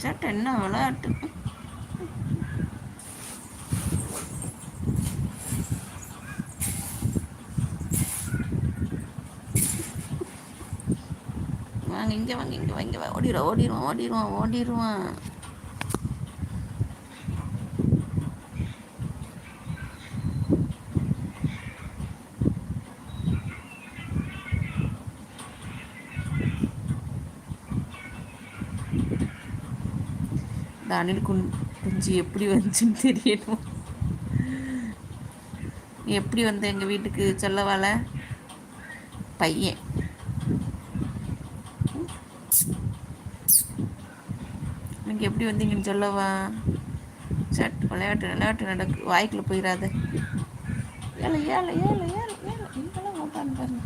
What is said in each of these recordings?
சேட்டை என்ன விளையாட்டு. வாங்க இங்கே வாங்க இங்கே வாங்க ஓடிடுவான் ஓடிடுவான் ஓடிடுவான் ஓடிடுவான் இந்த அணில் குன் குஞ்சு எப்படி வந்துச்சுன்னு தெரியணும். எப்படி வந்த எங்கள் வீட்டுக்கு சொல்லவால? பையன். நீங்கள் எப்படி வந்தீங்கன்னு சொல்லவா? சட் விளையாட்டு விளையாட்டு நடக்கு வாய்க்குள்ள போயிடாத ஏழை ஏழை ஏழை ஏழை ஏழை இங்கெல்லாம் பாருங்க.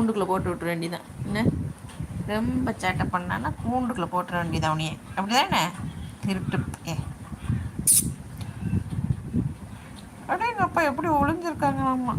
கூண்டுக்குள்ளே போட்டு விட்டுற வேண்டியதான் என்ன? ரொம்ப சேட்டை பண்ணான்னா கூண்டுக்குள்ளே போட்டுற வேண்டியதான் அவனையே அப்படி தானே திருட்டு ஏ. அப்படியே எங்கள் அப்பா எப்படி ஒளிஞ்சிருக்காங்க அம்மா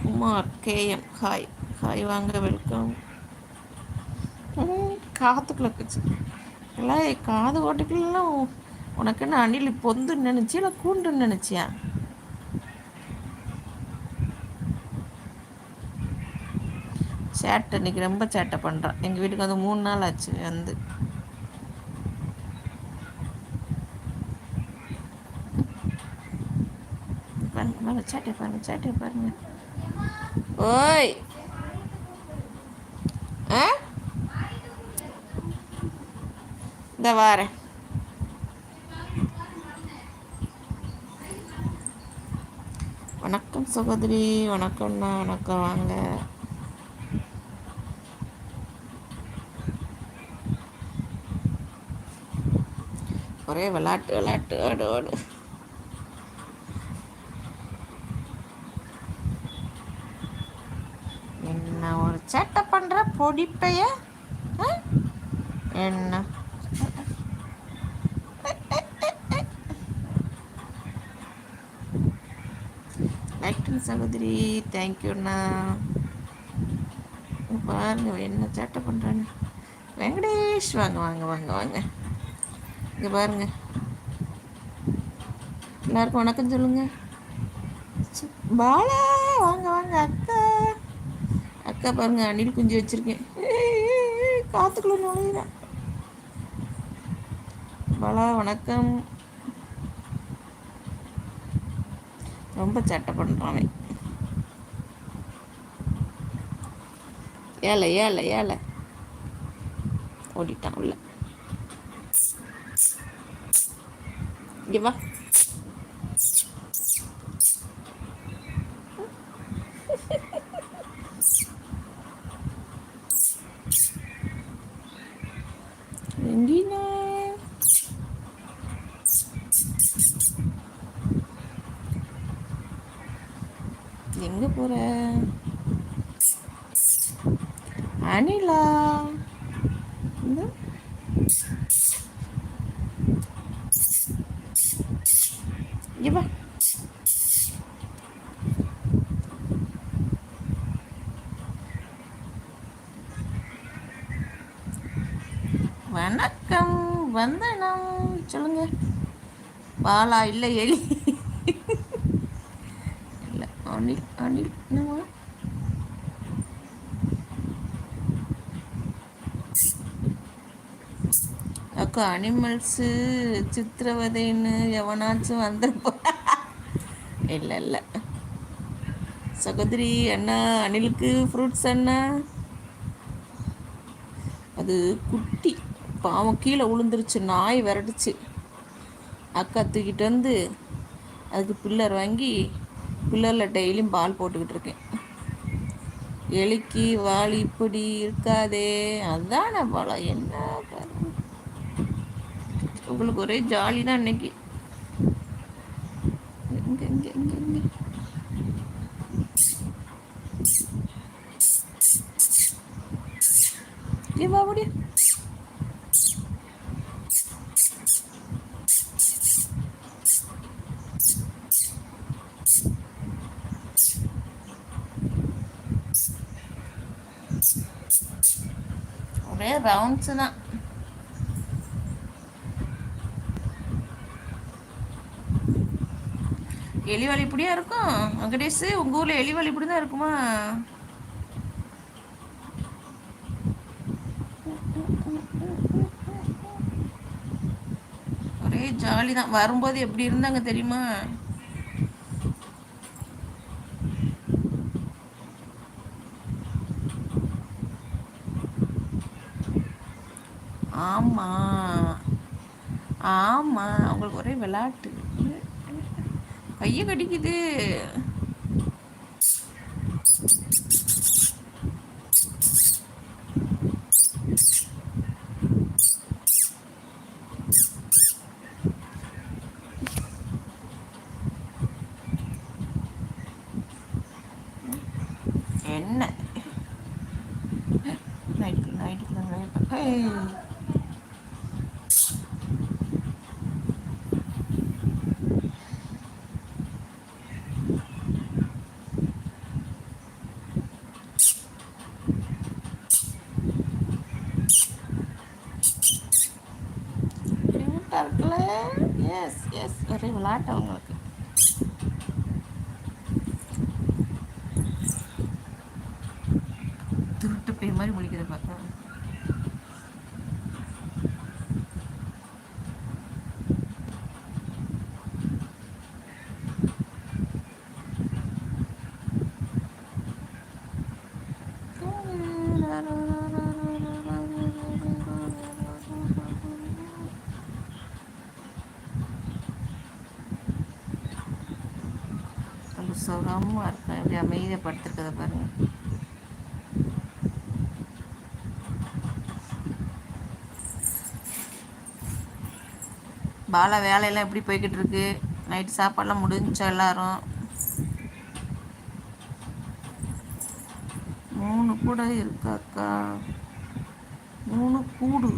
குமார் கேஎம் ஹாய். ஹாய் வாங்க வெல்கம். காத்துக்குள்ள வச்சு எல்லாம் காது ஓட்டுக்கெல்லாம் உனக்கு என்ன அணில் பொந்துன்னு நினச்சி இல்லை கூண்டுன்னு நினச்சியா? சேட்டை இன்னைக்கு ரொம்ப சேட்டை பண்ணுறான் எங்கள் வீட்டுக்கு வந்து மூணு நாள் ஆச்சு வந்து. பாருங்க சேட்டை பாருங்க சேட்டை பாருங்க. ஓய். ஆ? இந்த வாரேன் வணக்கம் சகோதரி வணக்கம்ண்ணா வணக்கம் வாங்க. ஒரே விளாட்டு விளாட்டு ஆடு ஆடு. நான் ஒரு சேட்டை பண்ணுற பொடிப்பைய ஆ? என்ன? லைட்டன் சகோதரி தேங்க்யூண்ணா பாருங்க என்ன சேட்டை பண்ணுறான்னு வெங்கடேஷ் வாங்க வாங்க வாங்க வாங்க. இங்கே பாருங்க. எல்லாருக்கும் வணக்கம் சொல்லுங்க. பாலா வாங்க வாங்க அக்கா பாருங்க அணில் குஞ்சு வச்சிருக்கேன். காத்துக்குள்ள நுழையிறேன் பலா வணக்கம். ரொம்ப சட்டை பண்ணுறான் ஏழை ஏழை ஏழை ஓடிட்டான் உள்ள. இங்கே வா. எங்க போற அனிலா இந்த இங்க வா வணக்கம் வந்தனம் சொல்லுங்க பாலா இல்லை எலி இல்லை அனில் அனில் என்னம்மா அக்கா அனிமல்ஸு சித்திரவதைன்னு எவனாச்சும் வந்திருப்பா. இல்லை இல்லை. சகோதரி அண்ணா அணிலுக்கு ஃப்ரூட்ஸ் அண்ணா? அது குட்டி. பாவம் கீழே விழுந்துருச்சு நாய் விரட்டுச்சு. அக்கா தூக்கிட்டு வந்து அதுக்கு பில்லர் வாங்கி பில்லரில் டெய்லியும் பால் போட்டுக்கிட்டு இருக்கேன். எலிக்கு வால் இப்படி இருக்காதே. அதான பலம். என்ன உங்களுக்கு ஒரே ஜாலி தான் இன்னைக்கு. வா முடியும் ஒரே ரவுண்ட்ஸ் தான். எலி வலி இருக்கும்? வெங்கடேஷ் உங்க ஊர்ல எலி வழிப்படி தான் இருக்குமா? ஒரே ஜாலி தான் வரும்போது எப்படி இருந்தாங்க தெரியுமா? ஆமா. ஆமா. அவங்களுக்கு ஒரே விளையாட்டு. கையை கடிக்குது என்ன நைட்டு நைட்டு நைட்டு கியூட்டாக இருக்குல்ல எஸ் எஸ் ஒரே விளாட்டு அவங்களுக்கு திருட்டு பேய் மாதிரி முடிக்கிறத பார்த்தா ரொம்ப சுகமாக இருக்கும் எப்படி அமைதியப்படுத்திருக்கத பாருங்க. பாலா வேலையெல்லாம் எப்படி போய்கிட்டு இருக்கு நைட்டு சாப்பாடெல்லாம் முடிஞ்சா எல்லாரும்? மூணு கூட இருக்காக்கா மூணு கூடு.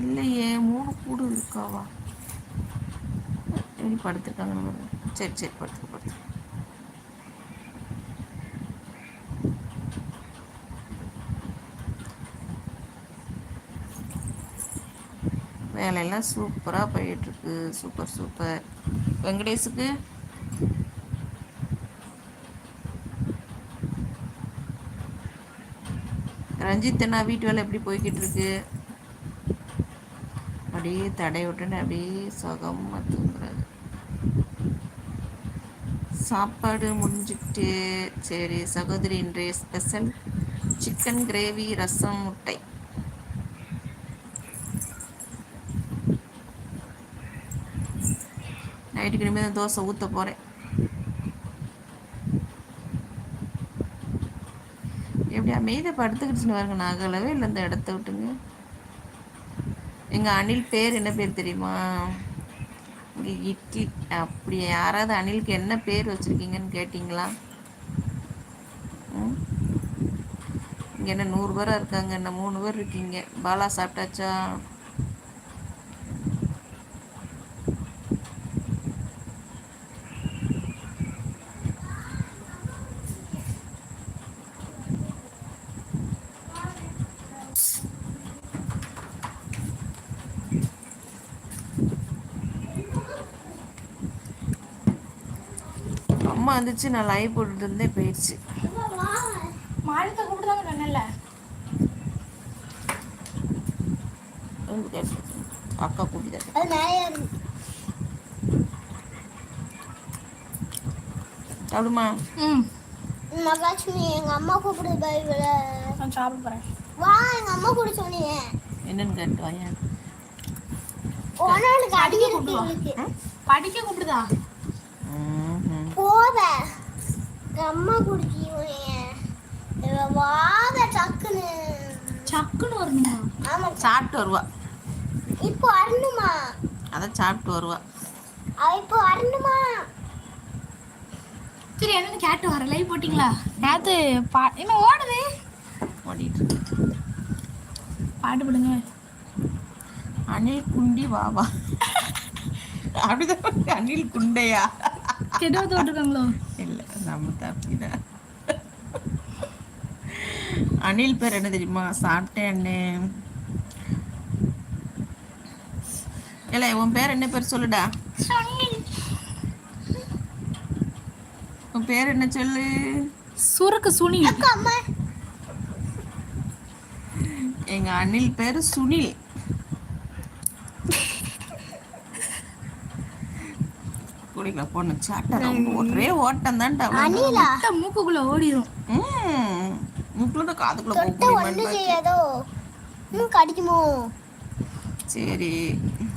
இல்லையே மூணு கூடு இருக்காவா? எப்படி படுத்துருக்காங்க நம்ம? சரி சரி படுத்து படுத்துக்க வேலையெல்லாம் சூப்பராக போயிட்டுருக்கு. Super super. வெங்கடேஷுக்கு? ரஞ்சித் அண்ணா வீட்டு வேலை எப்படி போய்கிட்டு இருக்கு அப்படியே தடை விட்டுன்னு அப்படியே சுகமாக சாப்பாடு முடிஞ்சுக்கிட்டு சரி சகோதரி இன்றைய ஸ்பெஷல் சிக்கன் கிரேவி ரசம் முட்டை. நைட்டுக்கு இனிமேல் தான் தோசை ஊற்ற போகிறேன் எப்படி அமைதியை படுத்துக்கிட்டுன்னு வருங்க நகலவே இல்லை இந்த இடத்த விட்டுங்க. எங்கள் அணில் பேர் என்ன பேர் தெரியுமா? இங்கே இட்லி. அப்படி யாராவது அணிலுக்கு என்ன பேர் வச்சுருக்கீங்கன்னு கேட்டிங்களா? ம்? இங்கே என்ன நூறு பேராக இருக்காங்க என்ன மூணு பேர் இருக்கீங்க. பாலா சாப்பிட்டாச்சா? அம்மா வந்துச்சு நான் லைவ் போட்டுட்டு இருந்தே போயிடுச்சு. மாடத்தை கூப்பிடுதாங்க சொன்னல அக்கா இருக்கு சாப்பிடுமா ம். மகாலட்சுமி எங்க அம்மா கூப்பிடுது பைபிள நான் சாப்பிட போகிறேன் வா எங்க அம்மா கூட சொன்னீங்க. என்னன்னு கேட்டு வாயா. உனக்கு அடி கூப்பிடுவா. படிக்க கூப்பிடுதா. போத. அம்மா குடிச்சு வாத டக்குன்னு. வரணுமா ஆமா. சாப்பிட்டு வருவா. இப்போ வரணுமா அதான் சாப்பிட்டு வருவா. அவ இப்போ வரணுமா சரி என்ன கேட்டு வர. லைவ் போட்டிங்களா? நேத்து பா என்ன ஓடுது? ஓடிட்டு. பாட்டு போடுங்க. அணில் குண்டி வாவா அப்படிதான் அணில் குண்டையா? கெட்ட வார்த்தை விட்டுருக்காங்களோ இல்லை நம்ம தப்பிதான் அணில் பேர் என்ன தெரியுமா? சாப்பிட்டேன் அண்ணே. இல்லை உன் பேர் என்ன பேர் சொல்லுடா? உன் பேர் என்ன சொல்லு? சுருக்கு சுனி அக்கா அம்மா எங்க அணில் பேர் சுனில். குடிக்கல பொண்ணு சாட்டை ஒரே ஓட்டம் தான்டா. மூக்குக்குள்ள ஓடிடும் முக்குள்ள காதுக்குள்ள போக தொட்ட ஒண்ணு முடியுமான்னு செய்யாதோ? ம் கடிக்குமோ? சரி.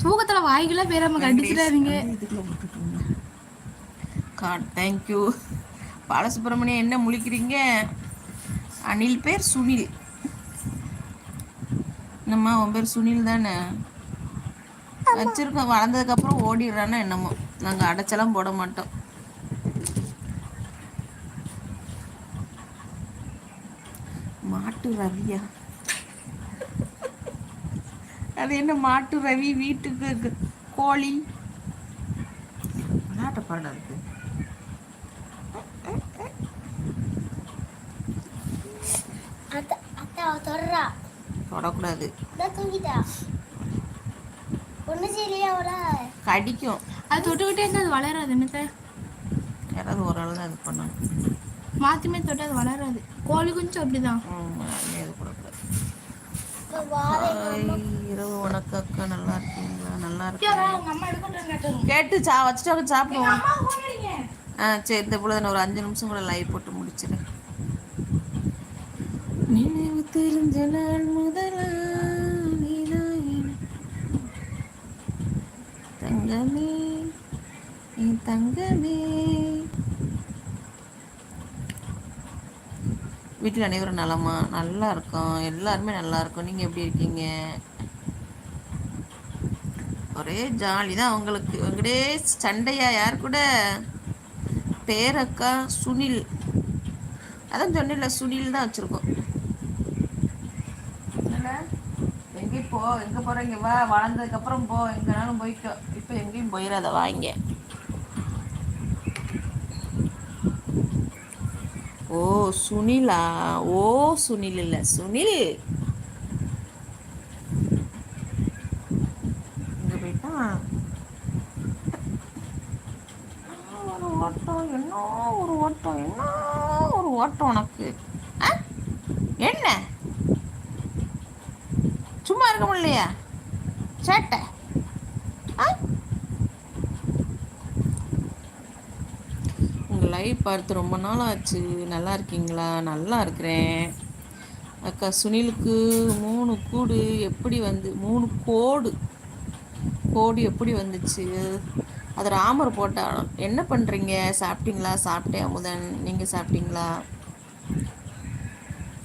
தூக்கத்துல வாய்க்குள்ள பேராம கடிச்சிடாதீங்க. காட் தேங்க்யூ பாலசுப்ரமணியம் என்ன முழிக்கிறீங்க? அனில் பேர் சுனில். என்னம்மா உன் பேர் சுனில் தானே? வச்சிருக்கோம். வளர்ந்ததுக்கப்புறம் ஓடிடுறான்னா என்னமோ. நாங்கள் அடைச்செல்லாம் போட மாட்டோம். மாட்டு ரவியா? அது என்ன மாட்டு ரவி வீட்டுக்கு கோழி. விளையாட்ட பாடம் இருக்கு. தொடக்கூடாது. செய்யலையா அவள கடிக்கும். அது தொட்டுக்கிட்டே இருந்தா அது வளராது என்னத்த யாராவது ஆள் தான் இது பண்ணணும். மாத்திமே தொட்டு அது வளராது. கோழி குஞ்சு அப்படிதான். இது ஹாய், இரவு வணக்கம் அக்கா. நல்லா இருக்கீங்களா? நல்லா கேட்டோம் கேட்டு சா வச்சுட்டு சாப்பிடுவோம். ஆ சரி இந்த நான் ஒரு அஞ்சு நிமிஷம் கூட லைவ் போட்டு முடிச்சிடுறேன் நினைவு தெரிஞ்ச நாள் முதலா நீதான் என் தங்கமே என் தங்கமே. வீட்டில் அனைவரும் நலமா? நல்லா இருக்கோம். எல்லாருமே நல்லா இருக்கோம். நீங்கள் எப்படி இருக்கீங்க? ஒரே ஜாலி தான் அவங்களுக்கு. வெங்கடேஷ் சண்டையா? யார் கூட? பேரக்கா சுனில். அதான் சொன்னில்ல சுனில் தான் வச்சுருக்கோம். எங்கேயும் போ எங்கே போகிறீங்க வா வளர்ந்ததுக்கப்புறம் போ எங்கேனாலும் போய்க்கோ. இப்போ எங்கேயும் போயிடாத வாங்க ஓ சுனிலா. ஓ சுனில் இல்லை. சுனில் இங்கே போயிட்டான் ஒரு ஓட்டம் என்ன ஒரு ஓட்டம் என்ன ஒரு ஓட்டம் உனக்கு ஆ? என்ன சும்மா இருக்க முடியலையா சேட்டை ஆ? உங்க லைவ் பார்த்து ரொம்ப நாள் ஆச்சு நல்லா இருக்கீங்களா? நல்லா இருக்கிறேன். அக்கா சுனிலுக்கு மூணு கூடு எப்படி வந்து மூணு கோடு. கோடு எப்படி வந்துச்சு? அது ராமர் போட்டாலும் என்ன பண்ணுறீங்க சாப்பிட்டீங்களா? சாப்பிட்டேன் அமுதன். நீங்கள் சாப்பிட்டீங்களா?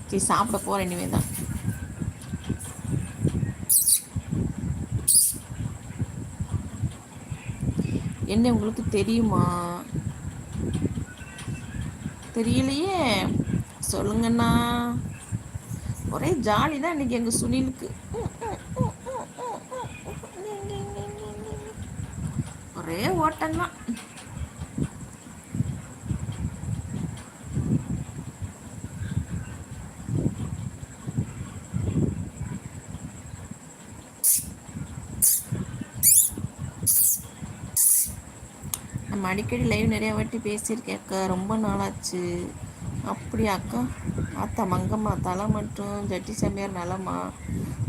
சரி சாப்பிட போகிறேன் இனிமே தான் என்ன உங்களுக்கு தெரியுமா? தெரியலையே. சொல்லுங்கண்ணா. ஒரே ஜாலி தான் இன்னைக்கு எங்கள் சுனிலுக்கு. ஒரே ஓட்டம்தான் நம்ம அடிக்கடி லைவ் நிறைய வாட்டி பேசியிருக்கேன் அக்கா. ரொம்ப நாளாச்சு. அப்படியா அக்கா. அத்தா மங்கம்மா தலை மட்டும். ஜட்டி சாமியார் நலமா?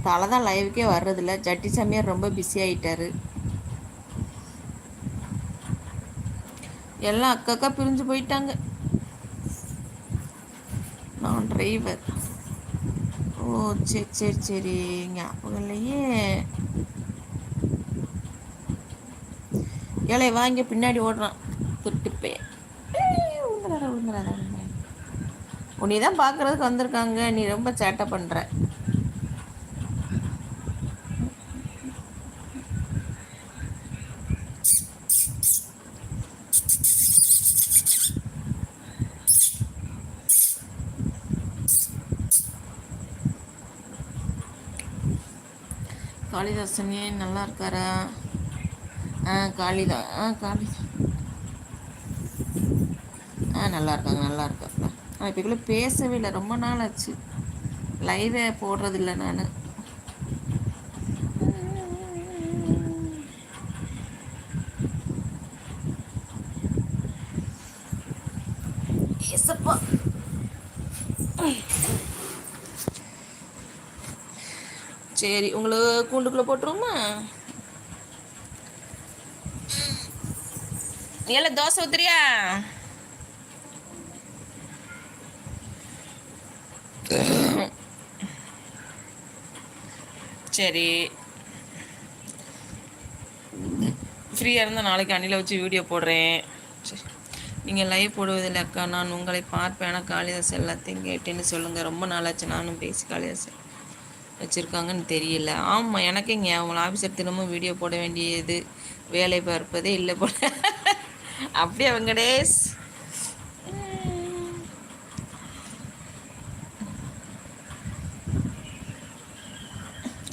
தலை தான் லைவுக்கே வர்றதில்ல. ஜட்டி சாமியார் ரொம்ப பிஸி ஆயிட்டாரு. எல்லாம் அக்கா பிரிஞ்சு போயிட்டாங்க. நான் டிரைவர் ஓ சரி சரி சரி. ஞாபகம் இல்லையே. ஏழை வாங்கி பின்னாடி ஓடுறான். துட்டுப்பே விழுந்துடாத விழுந்துடாத உன்னை தான் பார்க்கறதுக்கு வந்திருக்காங்க. நீ ரொம்ப சேட்டை பண்ணுற காளிதாசனே நல்லா இருக்காரா? ஆ காளிதா ஆ காளி ஆ நல்லா இருக்காங்க நல்லா இருக்காங்க நான் இப்போக்குள்ளே பேசவே இல்லை. ரொம்ப நாள் ஆச்சு லைவே போடுறதில்ல நான். எசப்பா சரி உங்களுக்கு கூண்டுக்குள்ளே போட்டுருவோமா? ஏல தோசை ஊத்துறியா? சரி. ஃப்ரீயாக இருந்தால் நாளைக்கு அணில வச்சு வீடியோ போடுறேன். சரி. நீங்கள் லைவ் போடுவதில்லை அக்கா. நான் உங்களை பார்ப்பேன். காளிதாஸ் எல்லாத்தையும் கேட்டேன்னு சொல்லுங்கள் ரொம்ப நாளாச்சு நானும் பேசி காளிதாஸ் வச்சுருக்காங்கன்னு தெரியல. ஆமாம் எனக்கு இங்கே உங்களை ஆஃபீஸர் தினமும் வீடியோ போட வேண்டியது. வேலை பார்ப்பதே இல்லை போல. அப்படியே வெங்கடேஷ்?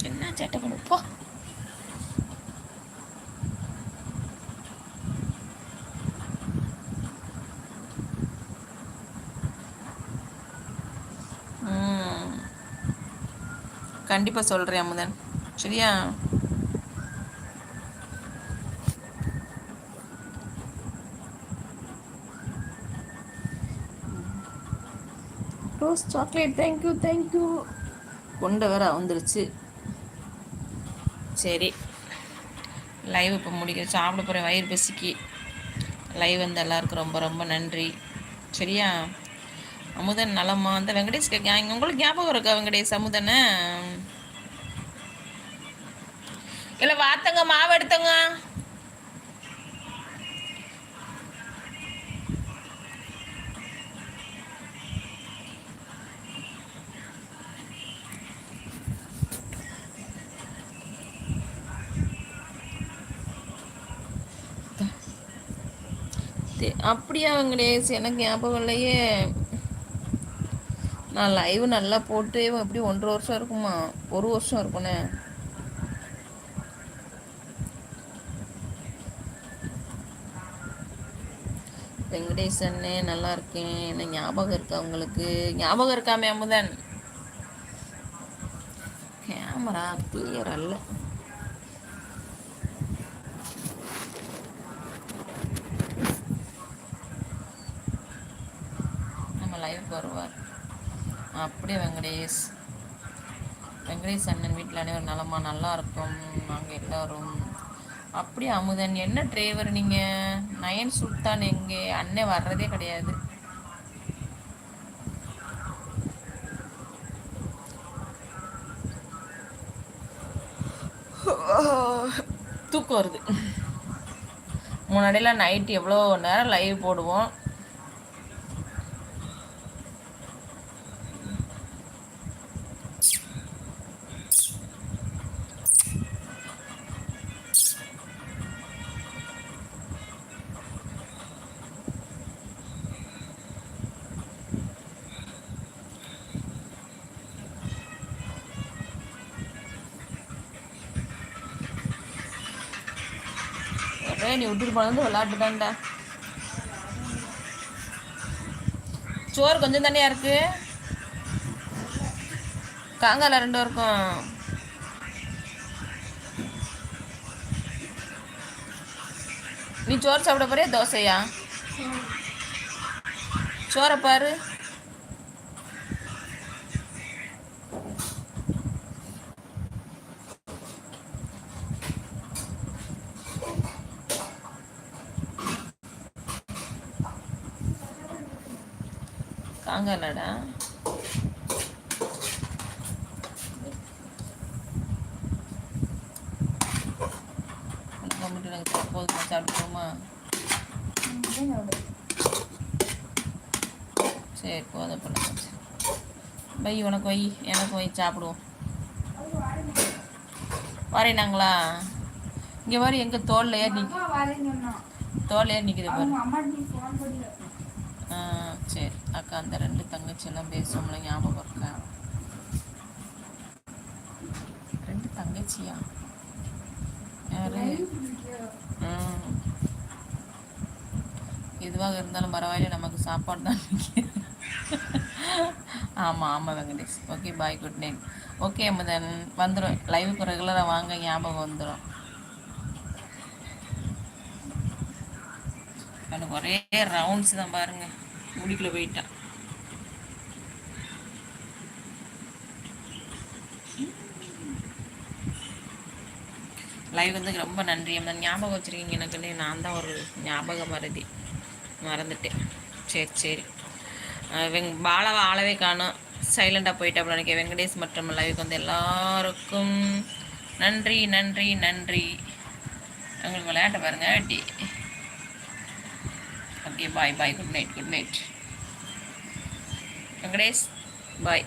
என்ன சேட்டை பண்ணு கண்டிப்பாக சொல்கிறேன் கண்டிப்பா சொல்றேன் அமுதன். சரியா? ரோஸ் சாக்லேட் தேங்க்யூ தேங்க்யூ கொண்ட வேற வந்துருச்சு. சரி. லைவ் இப்போ முடிக்க சாப்பிட போகிறேன் வயிறு பசிக்கு. லைவ் வந்து எல்லாருக்கும் ரொம்ப ரொம்ப நன்றி. சரியா? அமுதன் நலமா? அந்த வெங்கடேஷ் உங்களுக்கு ஞாபகம் இருக்கா வெங்கடேஷ் அமுதனை? இல்லை வாத்தங்க மாவு எடுத்தங்க. அப்படியா வெங்கடேஷ்? எனக்கு ஞாபகம் இல்லையே. நான் லைவ் நல்லா போட்டு எப்படி ஒன்றரை வருஷம் இருக்குமா? ஒரு வருஷம் இருக்குண்ணே வெங்கடேஷ் அண்ணே நல்லா இருக்கேன். என்ன ஞாபகம் இருக்கா உங்களுக்கு? ஞாபகம் இருக்காமே அமுதன். கேமரா கிளியர் அல்ல நம்ம லைவ் வருவார். அப்படியே வெங்கடேஷ். வெங்கடேஷ் அண்ணன் வீட்டில் அனைவரும் நலமா நல்லா இருக்கும். நாங்கள் எல்லோரும். அப்படியே அமுதன் என்ன டிரைவர் நீங்கள் நயன் சுல்தான் எங்கே? அண்ணன் வர்றதே கிடையாது. தூக்கம் வருது. முன்னாடியெல்லாம் நைட் எவ்வளோ நேரம் லைவ் போடுவோம். ஒரே நீ விட்டுட்டு போனது விளாட்டு தான்டா சோறு கொஞ்சம் தனியா இருக்கு. காங்கால ரெண்டு இருக்கும். நீ சோறு சாப்பிட போறியா? தோசையா? சோறை பாரு. காங்கலடா மட்டும் நாங்கள் போதுமா சாப்பிட்டுருவோமா சரி போதும் பண்ண வை உனக்கு வை எனக்கு வை சாப்பிடுவோம். வரேனாங்களா இங்கே வர எங்கே தோல்ல ஏறி நிற்க அம்மா வரேன்னு சொன்னான். தோல்ல ஏறி நிற்குது பாரு சரி. அக்கா அந்த ரெண்டு தங்கச்சி எல்லாம் பேசுவோம்ல ஞாபகம் இருக்கா? ரெண்டு தங்கச்சியா? யாரு? எதுவாக இருந்தாலும் பரவாயில்ல நமக்கு சாப்பாடு தான் ஆமாம் ஆமாம் Venkatesh. Okay bye good night. Okay அம்மதன் வந்துடும் லைவுக்கு ரெகுலராக வாங்க ஞாபகம் வந்துடும் எனக்கு ஒரே ரவுண்ட்ஸ் தான் பாருங்க. முடிக்குள்ள போயிட்டான். லைவ் வந்து ரொம்ப நன்றி. அந்த ஞாபகம் வச்சுருக்கீங்க எனக்குன்னு நான் தான் ஒரு ஞாபக மறதி. மறந்துட்டேன். சரி சரி. வெங் பாலாவை ஆளவே காணும். சைலண்டாக போயிட்டா அப்படின்னு நினைக்கிறேன். வெங்கடேஷ் மற்றும் லைவுக்கு வந்து எல்லாருக்கும் நன்றி நன்றி நன்றி. உங்களுக்கு விளையாட்ட பாருங்க D okay bye bye good night good night Venkatesh bye